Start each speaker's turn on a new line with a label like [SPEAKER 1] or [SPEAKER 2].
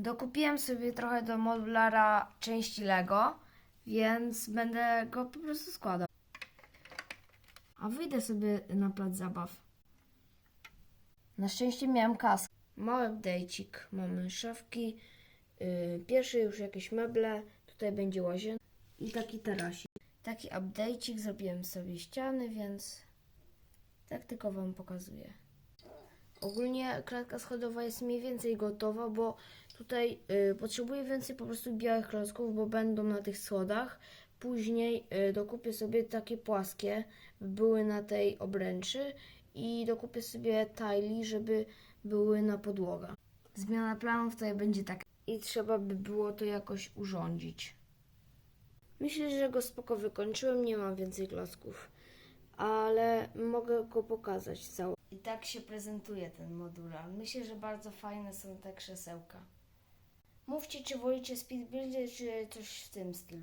[SPEAKER 1] Dokupiłem sobie trochę do modulara części Lego, więc będę go po prostu składał. A wyjdę sobie na plac zabaw. Na szczęście miałem kaskę. Mały update'cik. Mamy szafki. Yy, pierwszy już jakieś meble. Tutaj będzie łazienka. I taki tarasik. Taki update'cik. Zrobiłem sobie ściany, więc tak tylko Wam pokazuję. Ogólnie klatka schodowa jest mniej więcej gotowa, bo tutaj y, potrzebuję więcej po prostu białych klocków, bo będą na tych schodach. Później y, dokupię sobie takie płaskie, by były na tej obręczy i dokupię sobie tajli, żeby były na podłogach. Zmiana planów tutaj będzie taka i trzeba by było to jakoś urządzić. Myślę, że go spoko wykończyłem, nie mam więcej klocków, ale mogę go pokazać cały. I tak się prezentuje ten modular. Myślę, że bardzo fajne są te krzesełka. Mówcie, czy wolicie speedbuildy, czy coś w tym stylu.